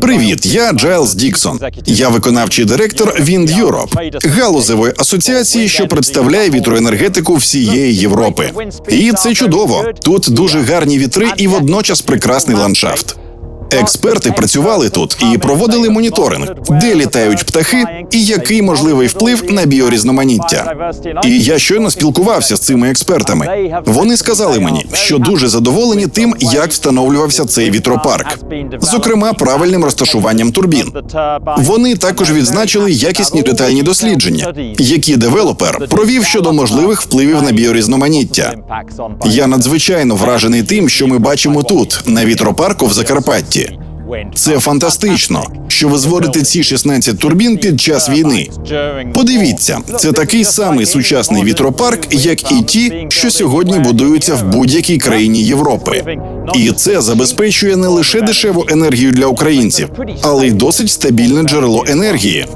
Привіт, я Джайлз Діксон. Я виконавчий директор Wind Europe, галузевої асоціації, що представляє вітроенергетику всієї Європи. І це чудово. Тут дуже гарні вітри і водночас прекрасний ландшафт. Експерти працювали тут і проводили моніторинг, де літають птахи і який можливий вплив на біорізноманіття. І я щойно спілкувався з цими експертами. Вони сказали мені, що дуже задоволені тим, як встановлювався цей вітропарк, зокрема правильним розташуванням турбін. Вони також відзначили якісні детальні дослідження, які девелопер провів щодо можливих впливів на біорізноманіття. Я надзвичайно вражений тим, що ми бачимо тут, на вітропарку в Закарпатті. Це фантастично, що ви зводите ці 16 турбін під час війни. Подивіться, це такий самий сучасний вітропарк, як і ті, що сьогодні будуються в будь-якій країні Європи. І це забезпечує не лише дешеву енергію для українців, але й досить стабільне джерело енергії.